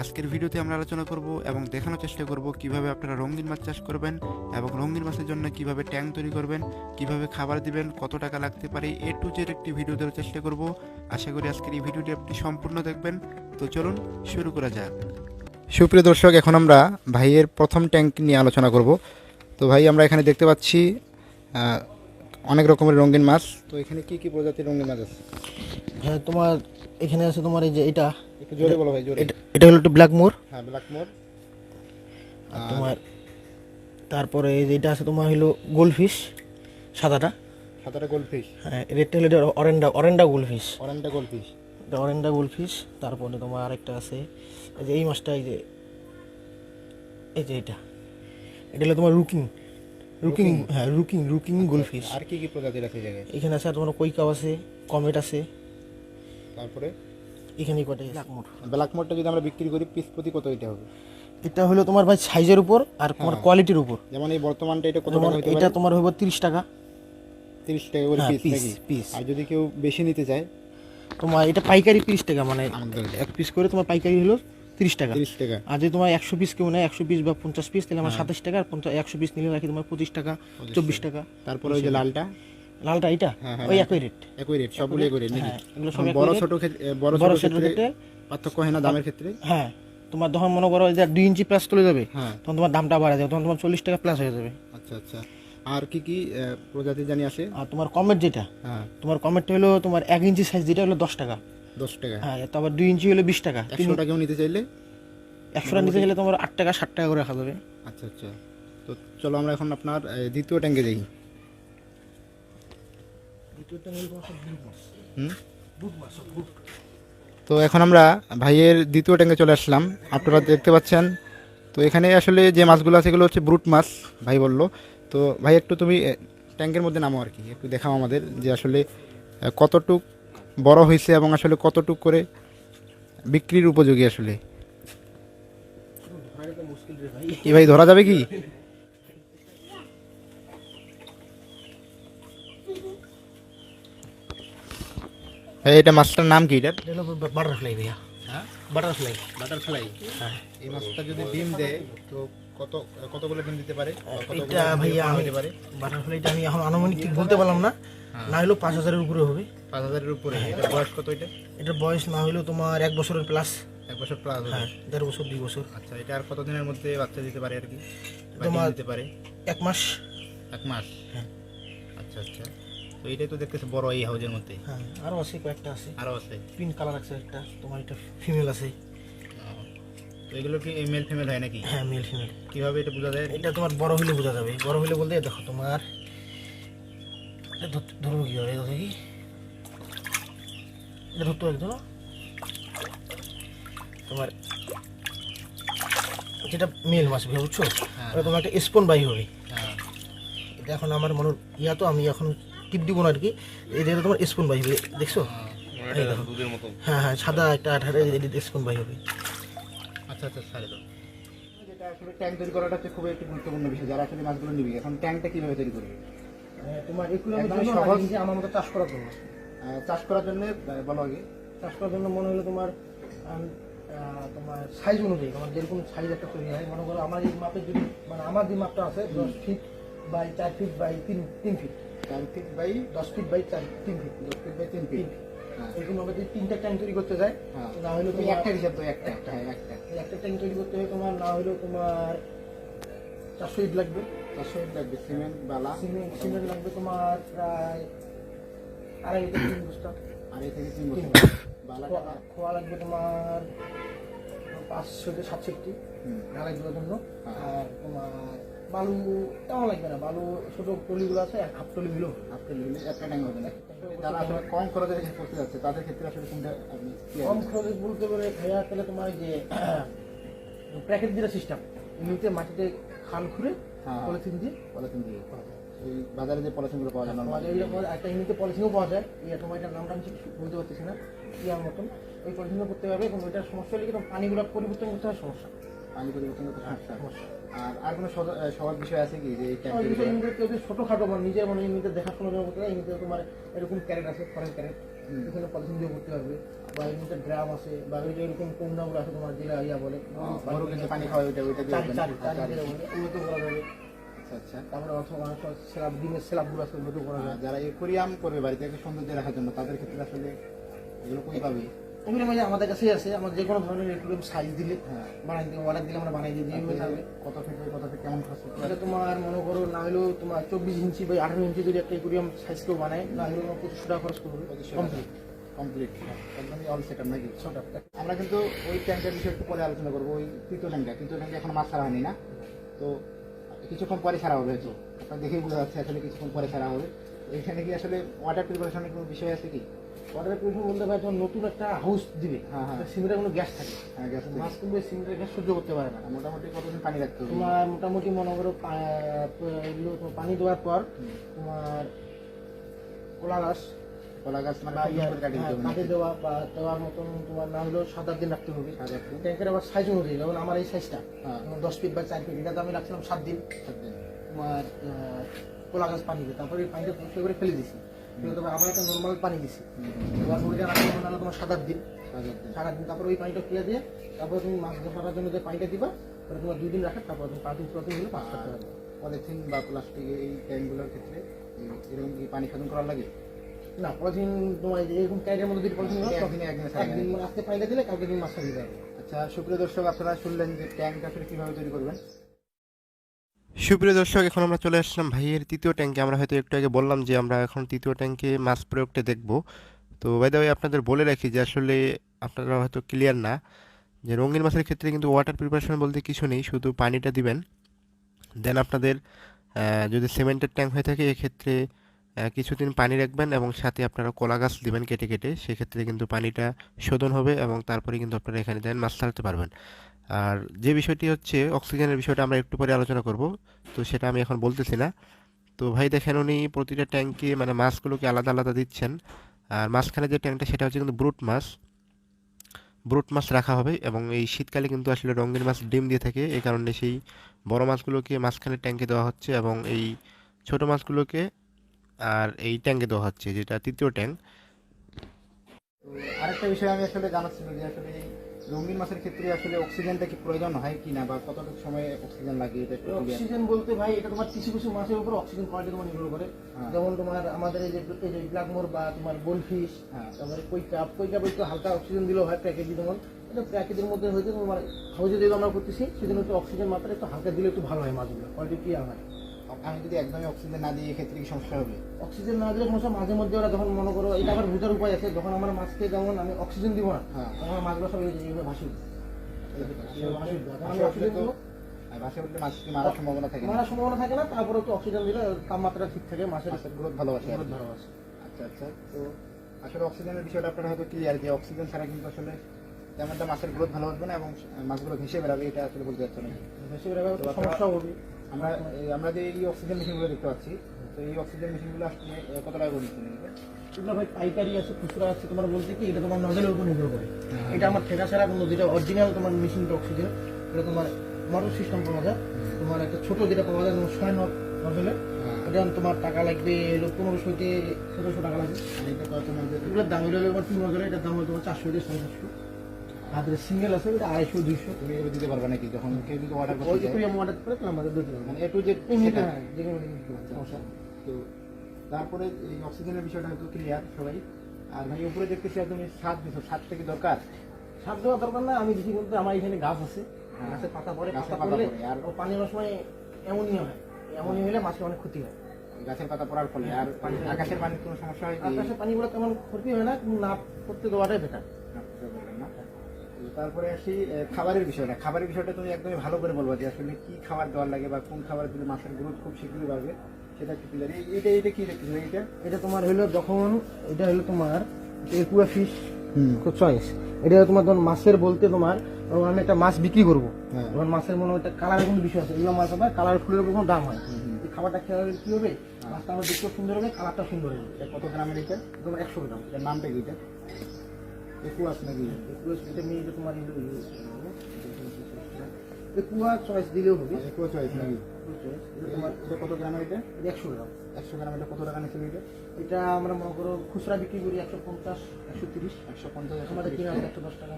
আজকের ভিডিওতে আমরা আলোচনা করব এবং দেখানোর চেষ্টা করব কীভাবে আপনারা রঙিন মাছ চাষ করবেন এবং রঙিন মাছের জন্য কীভাবে ট্যাঙ্ক তৈরি করবেন, কীভাবে খাবার দিবেন, কত টাকা লাগতে পারে, এ টু জেড একটি ভিডিও দেওয়ার চেষ্টা করব। আশা করি আজকের এই ভিডিওটি আপনি সম্পূর্ণ দেখবেন। তো চলুন শুরু করা যাক। সুপ্রিয় দর্শক, এখন আমরা ভাইয়ের প্রথম ট্যাঙ্ক নিয়ে আলোচনা করব। তো ভাই, আমরা এখানে দেখতে পাচ্ছি অনেক রকমের রঙিন মাছ। তো এখানে কি কি প্রজাতির রঙিন মাছ আছে? হ্যাঁ তোমার এখানে আছে তোমার এই যে এটা। একটু জোরে বলো ভাই জোরে। এটা হলো একটু ব্ল্যাক মোর হ্যাঁ ব্ল্যাক মোর আর তোমার তারপরে এই যে এটা আছে তোমার হলো গোলফিশ সাদাটা। সাদাটা গোল্ডফিশ হ্যাঁ রেডটা হলো অরেন্ডা অরেন্ডা গোলফিশ অরেঞ্জটা গোল্ডফিশ এটা অরেন্ডা গোলফিশ তারপরে তোমার আরেকটা আছে এই যে এই মাছটা এই যে এই যে এটা। এটা হলো তোমার রুকিং। রুকিং হ্যাঁ রুকিং রুকিং গোলফিশ আর কি কি প্রজাতির আছে এখানে আছে তোমার কৈকাও আছে কমেট আছে। তারপরে এখানে কটাই ব্ল্যাক মোর ব্ল্যাক মোরটা যদি আমরা বিক্রি করি পিস প্রতি কত এটা হবে? এটা হলো তোমার ভাই সাইজের উপর আর তোমার কোয়ালিটির উপর। যেমন এই বর্তমানটা এটা কত টাকা হতে এটা তোমার হইব তিরিশ টাকা। তিরিশ টাকা করে হ্যাঁ, পিস নাকি? piece। আর যদি কেউ বেশি নিতে চায়? তোমার এটা পাইকারি তিরিশ টাকা মানে এক পিস করে তোমার পাইকারি হলো তিরিশ টাকা। তিরিশ টাকা। আর যদি তোমার একশো পিস কেউ নেয় একশো পিস বা পঞ্চাশ পিস তাহলে আমার সাতাশ টাকা আর পঞ্চাশ একশো পিস নিলে রাখি তোমার পঁচিশ টাকা চব্বিশ টাকা। তারপরে ওই যে লালটা? লালটা এটা হ্যাঁ, হ্যাঁ, ওই একই রেট একই রেট সবগুলো একই রেট নাকি? হ্যাঁ, এগুলো সব বড় ছোট বড় ছোট ক্ষেত্রে পার্থক্য হয় না দামের ক্ষেত্রে? হ্যাঁ তোমার তখন মনে করো যে দুই ইঞ্চি প্লাস চলে যাবে হ্যাঁ। তখন তোমার দামটা বাড়া যাবে তখন তোমার চল্লিশ টাকা প্লাস হয়ে যাবে। আচ্ছা আচ্ছা। আর কি কি প্রজাতি জানি আসে? আর তোমার কমেট যেটা হ্যাঁ। তোমার কমেটটা হলো তোমার এক ইঞ্চি সাইজ যেটা হলো দশ টাকা। দশ টাকা। হ্যাঁ তারপর দুই ইঞ্চি হলো বিশ টাকা। একশো টাকাও নিতে চাইলে? একশোটা নিতে গেলে তোমার আট টাকা ষাট টাকা করে রাখা যাবে। আচ্ছা আচ্ছা। তো চলো আমরা এখন আপনার দ্বিতীয় ট্যাঙ্কে যাই। তো এখন আমরা ভাইয়ের দ্বিতীয় ট্যাঙ্কে চলে আসলাম। আপনারা দেখতে পাচ্ছেন। তো এখানে আসলে যে মাছগুলো আছে এগুলো হচ্ছে ব্রুট মাছ ভাই বলল। তো ভাই একটু তুমি ট্যাঙ্কের মধ্যে নামো আর কি। একটু দেখাও আমাদের যে আসলে কতটুক বড় হয়েছে এবং আসলে কতটুক করে বিক্রির উপযোগী আসলে। কি ভাই ধরা যাবে কি? এটা মাছটার নাম কি এটা? বাটারফ্লাই ভাইয়া। হ্যাঁ? বাটারফ্লাই বাটারফ্লাই হ্যাঁ। এই মাছটা যদি ডিম দেয় তো কত কতগুলো ডিম দিতে পারে? এটা ভাইয়া দিতে পারে? বাটারফ্লাইটা আমি এখন আনুমানিক ঠিক বলতে পারলাম না। না হলেও পাঁচ হাজারের উপরে হবে। পাঁচ হাজারের উপরে। এটার বয়স কত এটা? এটার বয়স না হলেও তোমার এক বছরের প্লাস এক বছর প্লাস হবে। হ্যাঁ দেড় বছর দুই বছর। আচ্ছা এটা আর কতদিনের মধ্যে বাচ্চা দিতে পারে আর কি? তোমার- দিতে পারে? এক মাস। এক মাস? হ্যাঁ। আচ্ছা আচ্ছা। তো এটাই তো দেখতেছে বড় এই হাউজের মধ্যে। হ্যাঁ আরও আছে কয়েকটা আছে। আরও আছে? পিঙ্ক কালার আছে একটা তোমার এটা ফিমেল আছে। তো এগুলো কি মেল ফিমেল হয় নাকি? হ্যাঁ মেল ফিমেল কীভাবে এটা বোঝা যায়? এটা তোমার বড় হলে বোঝা যাবে। বড় হলে বলতে দেখো তোমার এটা ধর- ধরবো কি হবে এটা দেখি এটা ধরতো একজন তোমার যেটা মেল মাছ ভাই বুঝছ? হ্যাঁ। ওটা তোমার একটা স্পন বাই হবে। হ্যাঁ। এটা এখন আমার মনে ইয়া তো আমি এখন টিপ দিব না আর কি। এটা তোমার স্পুন বাই হবে দেখছ? হ্যাঁ হ্যাঁ সাদা একটা আঠারো স্পুন বাই হবে। আচ্ছা আচ্ছা ছাড়ে দাও। আসলে ট্যাঙ্ক তৈরি করাটা হচ্ছে খুবই একটি গুরুত্বপূর্ণ বিষয়। যারা আসলে মাছগুলো নিবি এখন ট্যাঙ্কটা কীভাবে তৈরি করবে? তোমার একদমই সহজ। আমার মতো চাষ করার জন্য। চাষ করার জন্য বলো আগে। চাষ করার জন্য মনে হলো তোমার তোমার সাইজ অনুযায়ী তোমার যেরকম সাইজ একটা তৈরি হয় মনে করো আমার এই মাপের যদি মানে আমার যে মাপটা আছে দশ ফিট বাই চার ফিট বাই তিন তিন ফিট চার ফিট বাই দশ ফিট বাই চার তিন ফিট দশ ফিট বাই তিন ফিট এরকম যদি তিনটা ট্যাঙ্ক তৈরি করতে যায়। হ্যাঁ। না হলে তুমি একটা হিসাব তো একটা একটা হ্যাঁ একটা। একটা ট্যাঙ্ক তৈরি করতে হয় তোমার না হলেও তোমার চারশো ইট লাগবে। চারশো ফিট লাগবে সিমেন্ট বালা। সিমেন্ট সিমেন্ট লাগবে তোমার প্রায় আড়াই থেকে তিন বস্তা। আড়াই থেকে তিন তিন বস্তা। বালাটা খোয়া- লাগবে তোমার পাঁচশো থেকে হুম। ঢালাই দেওয়ার জন্য। হ্যাঁ। আর তোমার বালু তেমন লাগবে না বালু ছোট টলিগুলো আছে হাফ টলি গুলো আপনার নিলে একটা ট্যাঙ্ক হবে না। যারা আসলে কম খরচে করতে যাচ্ছে তাদের ক্ষেত্রে আসলে কোনটা আপনি কম খরচ বলতে পারে ভাইয়া তাহলে তোমার যে প্যাকেট দিলে সিস্টেম এমনিতে মাটিতে খাল খুঁড়ে হ্যাঁ। পলিথিন দিয়ে পলিথিন দিয়ে এই বাজারে যে পলিথিনগুলো পাওয়া যায় পাওয়া যায় একটা এমনিতে পলিথিনও পাওয়া যায়। এই তোমার এটার নামটা আমি বলতে পারতেছি না। ইয়ার মতন। ওই পলিথিনও করতে হবে এবং ওইটার সমস্যা হলে কিন্তু পানিগুলো পরিবর্তন করতে হয় সমস্যা। পানি পরিবর্তন করতে সমস্যা সমস্যা আর আর কোনো সহজ বিষয় আছে কি যে এই ছোটখাটো মানে নিজের মানে এমনিতে দেখাশোনা করা করতে এমনিতে তোমার এরকম ক্যারেট আছে ফরেন ক্যারেট। এখানে পলিথিন দিয়ে করতে পারবে বা এমনিতে ড্রাম আছে বা ওই যে এরকম কোমনাগুলো আছে তোমার যেটা ইয়া বলে পানি খাওয়া ওইটা ওইটা দিয়ে হবে বলে ওগুলো তো করা যাবে। আচ্ছা আচ্ছা। তারপরে অর্থ অনেক স্ল্যাব ডিমের স্ল্যাবগুলো আছে ওগুলো তো করা যায় যারা একুরিয়াম করবে বাড়িতে সৌন্দর্য রাখার জন্য তাদের ক্ষেত্রে আসলে এগুলো কই পাবে? ওগুলো মানে আমাদের কাছেই আছে। আমার যে কোনো ধরনের একটু সাইজ দিলে হ্যাঁ বানাই দিলে অর্ডার দিলে আমরা বানাই দিই যেভাবে থাকবে কত ফিট কত ফিট কেমন খরচ? এটা তোমার মনে করো না হলেও তোমার চব্বিশ ইঞ্চি বা আঠারো ইঞ্চি যদি একটা একুরিয়াম সাইজ কেউ বানায় না হলেও তোমার পঁচিশশো টাকা খরচ করবে। কমপ্লিট কমপ্লিট একদমই অল সেট নাকি? ছটা আমরা কিন্তু ওই ট্যাঙ্কের বিষয়ে একটু পরে আলোচনা করব ওই তৃতীয় ট্যাঙ্কটা তৃতীয় ট্যাঙ্কে এখন মাছ ছাড়া হয়নি না? তো কিছুক্ষণ পরে ছাড়া হবে হয়তো। আপনার দেখেই বোঝা যাচ্ছে আসলে কিছুক্ষণ পরে ছাড়া হবে। এখানে কি আসলে ওয়াটার প্রিপারেশনের কোনো বিষয় আছে কি? বলতে পারে যখন নতুন একটা হাউস দিবে হ্যাঁ, হ্যাঁ। কোনো গ্যাস থাকে হ্যাঁ গ্যাস মাছ কিন্তু ওই সিমেন্টের গ্যাস সহ্য করতে পারে না মোটামুটি কতদিন পানি রাখতে হবে তোমার মোটামুটি মনে করো তোমার পানি দেওয়ার পর তোমার কলা গাছ কলা গাছ মানে হ্যাঁ? দেওয়া বা দেওয়ার মতন তোমার না হলেও সাত আট দিন রাখতে হবে সাত আট দিন? ট্যাঙ্কের আবার সাইজ অনুযায়ী যেমন আমার এই সাইজটা হ্যাঁ। দশ ফিট বা চার ফিট এটা তো আমি রাখছিলাম সাত দিন সাত দিন। তোমার কলা গাছ পানি দিয়ে তারপরে পানিটা পরিষ্কার করে ফেলে দিছি ফেলে তারপর আবার একটা নর্মাল পানি দিছি। রাখতে নাহলে তোমার সাত আট দিন সাত আট দিন। তারপরে ওই পানিটা ফেলে দিয়ে তারপরে তুমি মাছ ধরার জন্য যে পানিটা দিবা ওটা তোমার দুই দিন রাখা তারপর তুমি পাঁচ দিন প্রতিদিন দিলে পারবে পলিথিন বা প্লাস্টিক এই ট্যাঙ্কগুলোর ক্ষেত্রে এরকম কি পানি শোধন করার লাগে? না পলিথিন তোমার এরকম ক্যারিয়ার মধ্যে যদি পলিথিন একদিনে মানে আজকে পানিটা দিলে কালকে দিন মাছ দেবে। আচ্ছা সুপ্রিয় দর্শক আপনারা শুনলেন যে ট্যাঙ্ক আসলে কীভাবে তৈরি করবেন? সুপ্রিয় দর্শক, এখন আমরা চলে আসলাম ভাইয়ের তৃতীয় ট্যাঙ্কে। আমরা হয়তো একটু আগে বললাম যে আমরা এখন তৃতীয় ট্যাঙ্কে মাছ প্রয়োগটা দেখব। তো বাইদা আপনাদের বলে রাখি যে আসলে আপনারা হয়তো ক্লিয়ার না যে রঙিন মাছের ক্ষেত্রে কিন্তু ওয়াটার প্রিপারেশন বলতে কিছু নেই, শুধু পানিটা দিবেন। দেন আপনাদের যদি সিমেন্টের ট্যাঙ্ক হয়ে থাকে, এক্ষেত্রে কিছুদিন পানি রাখবেন এবং সাথে আপনারা কলা গাছ দেবেন কেটে কেটে। সেক্ষেত্রে কিন্তু পানিটা শোধন হবে এবং তারপরে কিন্তু আপনারা এখানে দেন মাছ ছাড়তে পারবেন। আর যে বিষয়টি হচ্ছে অক্সিজেনের বিষয়টা আমরা একটু পরে আলোচনা করব, তো সেটা আমি এখন বলতেছি না। তো ভাই দেখেন উনি প্রতিটা ট্যাঙ্কে মানে মাছগুলোকে আলাদা আলাদা দিচ্ছেন। আর মাঝখানে যে ট্যাঙ্কটা সেটা হচ্ছে কিন্তু ব্রুট মাছ। ব্রুট মাছ রাখা হবে এবং এই শীতকালে কিন্তু আসলে রঙিন মাছ ডিম দিয়ে থাকে, এই কারণে সেই বড় মাছগুলোকে মাঝখানে ট্যাঙ্কে দেওয়া হচ্ছে এবং এই ছোট মাছগুলোকে আর এই ট্যাঙ্কে দেওয়া হচ্ছে, যেটা তৃতীয় ট্যাঙ্ক। আরেকটা বিষয় আমি আসলে জানাচ্ছিল যে আসলে রঙিন মাছের ক্ষেত্রে আসলে অক্সিজেনটা কি প্রয়োজন হয় কিনা বা কতটুকু সময় অক্সিজেন লাগে এটা একটু অক্সিজেন বলতে ভাই এটা তোমার কিছু কিছু মাছের উপর অক্সিজেন কোয়ালিটি তোমার নির্ভর করে হ্যাঁ। যেমন তোমার আমাদের এই যে এই যে ব্ল্যাকমোর বা তোমার গোলফিশ হ্যাঁ। তারপরে কৈকাপ কৈকাপ একটু হালকা অক্সিজেন দিলেও হয় প্যাকেজি যেমন এটা প্যাকেজের মধ্যে হয়তো তোমার হাউজে যেগুলো আমরা করতেছি সেজন্য একটু অক্সিজেন মাত্রা একটু হালকা দিলে একটু ভালো হয় মাছগুলো কোয়ালিটি ক্লিয়ার হয় আমি যদি একদমই অক্সিজেন না দিই এক্ষেত্রে কি সমস্যা হবে? অক্সিজেন না দিলে সমস্যা মাঝে মধ্যে ওরা যখন মনে করো এটা আবার বোঝার উপায় আছে যখন আমার মাছকে যেমন আমি অক্সিজেন দিব না হ্যাঁ। আমার মাছগুলো সব এইভাবে ভাসি ভাসি ভাসে উঠলে ভাসে মারার সম্ভাবনা থাকে মারার সম্ভাবনা থাকে না তারপরে অক্সিজেন দিলে তাপমাত্রা ঠিক থাকে মাছের গ্রোথ ভালোবাসে আর গ্রোথ কি। ভালো আচ্ছা আচ্ছা। তো আসলে অক্সিজেনের বিষয়টা আপনারা হয়তো ক্লিয়ার যে অক্সিজেন ছাড়া কিন্তু আসলে মাছের গ্রোথ ভালো আসবে না এবং মাছগুলো ভেসে বেড়াবে এটা আসলে বলতে যাচ্ছে না। তো আপনারা- সমস্যা হবে আমরা আমরা যে এই অক্সিজেন মেশিনগুলো দেখতে পাচ্ছি তো এই অক্সিজেন মেশিনগুলো আসলে কত টাকা করে এগুলো? ভাই পাইকারি আছে খুচরা আছে তোমার বলতে কি এটা তোমার নজলের উপর নির্ভর করে হ্যাঁ। এটা আমার ঠেকা ছাড়া কোনো যেটা অরিজিনাল তোমার মেশিনটা অক্সিজেন এটা তোমার মোটর সিস্টেম পাওয়া যায় তোমার একটা ছোট যেটা পাওয়া যায় তোমার ছয় নট নজলে হ্যাঁ। এটা তোমার টাকা লাগবে এলো পনেরোশো থেকে সতেরোশো টাকা লাগবে কত এগুলোর দাম হলো তোমার তিন নজলে এটার দাম হলো তোমার চারশো থেকে সাড়ে চারশো আর সিঙ্গেল আছে আড়াইশো দুইশো তুমি দিতে পারবে নাকি যখন কেউ যদি অর্ডার করতে করে তাহলে আমাদের মানে এ টু জেড সেটা। হ্যাঁ, সমস্যা তো তারপরে এই অক্সিজেনের বিষয়টা হয়তো ক্লিয়ার সবাই। আর ভাই উপরে দেখতেছি তুমি সাত দিছো সাত থেকে দরকার? সার দেওয়া দরকার না আমি বেশি বলতে আমার এখানে গাছ আছে। হ্যাঁ। গাছের পাতা গাছের পাতা পড়লে আর- ও পানি অনেক সময় এমনই হয়। এমনই হলে মাছের অনেক ক্ষতি হয়। গাছের পাতা পড়ার ফলে আর পানি আকাশের পানির কোনো সমস্যা হয় কি? আকাশে পানিগুলো তেমন ক্ষতি হয় না না করতে দেওয়াটাই বেটার না, সেটা বলবেন না। তো তারপরে আসি খাবারের বিষয়টা। খাবারের বিষয়টা তুমি একদমই ভালো করে বলব যে আসলে কি খাবার দেওয়ার লাগে বা কোন খাবার দিলে মাছের গ্রোথ খুব শীঘ্রই বাড়বে সেটা ক্লিয়ার এটা এটা কি দেখতেছো? এটা এটা তোমার হলো যখন এটা হলো তোমার একুয়া ফিশ হুম। চয়েস এটা তোমার ধরুন মাছের বলতে তোমার আমি একটা মাছ বিক্রি করব। হ্যাঁ। তখন মাছের মনে হয় একটা কালারের কোনো বিষয় আছে। এগুলো মাছ হবে কালার ফুলের উপর কোনো দাম হয়। এই খাবারটা খেয়ে কি হবে? মাছটা আমার দেখতেও সুন্দর হবে কালারটা সুন্দর হবে। এটা কত গ্রামের এটা? তোমার একশো গ্রাম। এটার নামটা কি এটা? একুয়াস নাকি একুয়া এটা যে তোমার একুয়া চয়েস দিলেও হবে একুয়া চয়েস নাকি কত একশো গ্রাম একশো গ্রাম এটা কত টাকা এটা আমরা মনে করো খুচরা বিক্রি করি একশো পঞ্চাশ একশো তিরিশ একশো পঞ্চাশ একশো। একশো দশ টাকা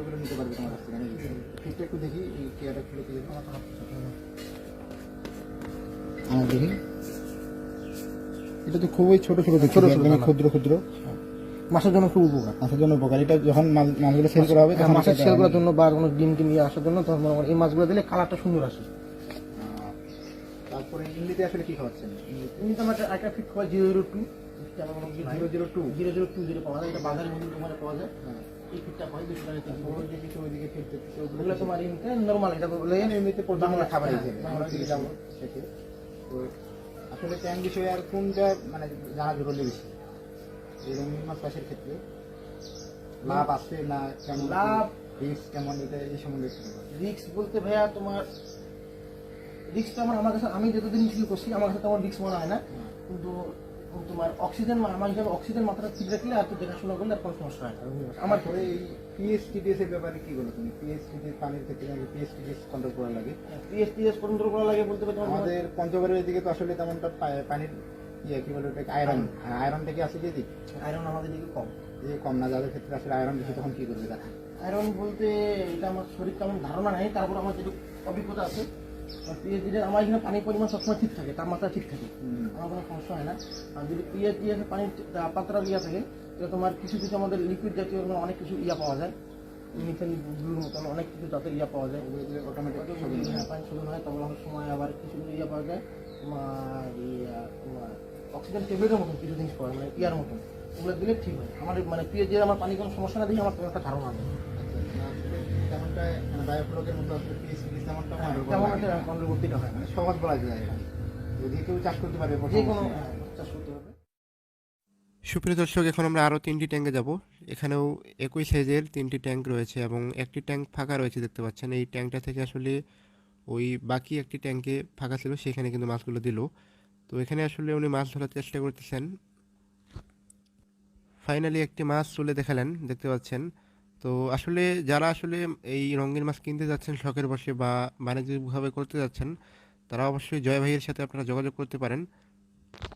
ওগুলো নিতে পারবে তোমার দেখি এই কেয়ারটা দেখি এটা তো খুবই ছোট ছোট ছোট ছোট ক্ষুদ্র ক্ষুদ্র মাছের জন্য খুব উপকার মাছের জন্য উপকার। এটা যখন মাছ- মাছগুলো সেল করা হবে হ্যাঁ, তখন মাছের সেল করার জন্য বা কোনো ডিম টিম নিয়ে আসার জন্য তখন মনে করো এই মাছগুলো দিলে কালারটা সুন্দর আসে। তারপরে ইংলিতে আসলে কি খাওয়াচ্ছেন? এমনিতে আমার একটা- ফিট হয় zero zero two zero zero two zero zero two zero পাওয়া যায় এটা বাজারের মধ্যে তোমার পাওয়া যায়। এই ফিটটা হয় দুশো টাকা যে কিছু ওইদিকে ফিট ওগুলো তোমার এমনিতে নর্মাল এটা বলে এমনিতে বাংলা খাবার হ্যাঁ, হিসেবে বাংলা তো আসলে ট্যাং বিষয়ে আর কোনটা মানে জানা জরুরি বেশি? এই রঙিন মাছ চাষের ক্ষেত্রে লাভ আছে না কেমন লাভ- রিস্ক কেমন? এটা এই সম্বন্ধে একটু বলতে ভাইয়া তোমার রিক্সটা আমার আমার কাছে আমি যতদিন ফিল করছি আমার কাছে রিক্স মনে হয় না। কিন্তু তোমার অক্সিজেন আমার হিসাবে অক্সিজেন মাত্রা ঠিক রাখলে আর তো দেখাশোনা করলে আর কোনো সমস্যা হয় আমার পরে এই পিএসটিডিএস এর ব্যাপারে কি বলো তুমি? পিএসটিডিএস পানির ক্ষেত্রে নাকি পিএসটিডিএস কন্ট্রোল করা লাগে? পিএসটিএস কন্ট্রোল করা লাগে বলতে পারি তোমার আমাদের পঞ্চগড়ের এদিকে তো আসলে তেমনটা পানির ইয়ে কি বলে ওটাকে আয়রন আয়রনটা কি আছে কি আয়রন আমাদের দিকে কম। যে কম না যাদের ক্ষেত্রে আসলে আয়রন বেশি তখন কি করবে তারা? আয়রন বলতে এটা আমার শরীর তেমন ধারণা নেই তারপর আমার যেটুকু অভিজ্ঞতা আছে পিএইচডি আমার এখানে পানির পরিমাণ সবসময় ঠিক থাকে তাপমাত্রা ঠিক থাকে। আমার কোনো সমস্যা হয় না। আর যদি এর পানির তাপমাত্রা ইয়া থাকে তাহলে তোমার কিছু কিছু আমাদের লিকুইড জাতীয় কোনো অনেক কিছু ইয়া পাওয়া যায়। মিথেন ব্লুর মতন অনেক কিছু জাতের ইয়া পাওয়া যায়। অটোমেটিক পানি শোধন হয়। তখন অনেক সময় আবার কিছু কিছু ইয়া পাওয়া যায়। তোমার অক্সিজেন ট্যাবলেটের মতন কিছু জিনিস পাওয়া মানে ইয়ার মতন। ওগুলো দিলে ঠিক হয়। আমার মানে পিএইচডি আমার পানি কোনো সমস্যা না দেখে আমার কোনো একটা ধারণা নেই। মানে মানে সহজ বলা যায় যদি কেউ চাষ করতে পারবে যে কোনো চাষ করতে হবে সুপ্রিয় দর্শক, এখন আমরা আরও তিনটি ট্যাঙ্কে যাব। এখানেও একই সাইজের তিনটি ট্যাঙ্ক রয়েছে এবং একটি ট্যাঙ্ক ফাঁকা রয়েছে, দেখতে পাচ্ছেন। এই ট্যাঙ্কটা থেকে আসলে ওই বাকি একটি ট্যাঙ্কে ফাঁকা ছিল, সেখানে কিন্তু মাছগুলো দিল। তো এখানে আসলে উনি মাছ ধরার চেষ্টা করতেছেন। ফাইনালি একটি মাছ তুলে দেখালেন, দেখতে পাচ্ছেন। তো আসলে যারা আসলে এই রঙিন মাছ কিনতে যাচ্ছেন, শখের বসে বা বাণিজ্যিকভাবে করতে যাচ্ছেন, তারা অবশ্যই জয় ভাইয়ের সাথে আপনারা যোগাযোগ করতে পারেন।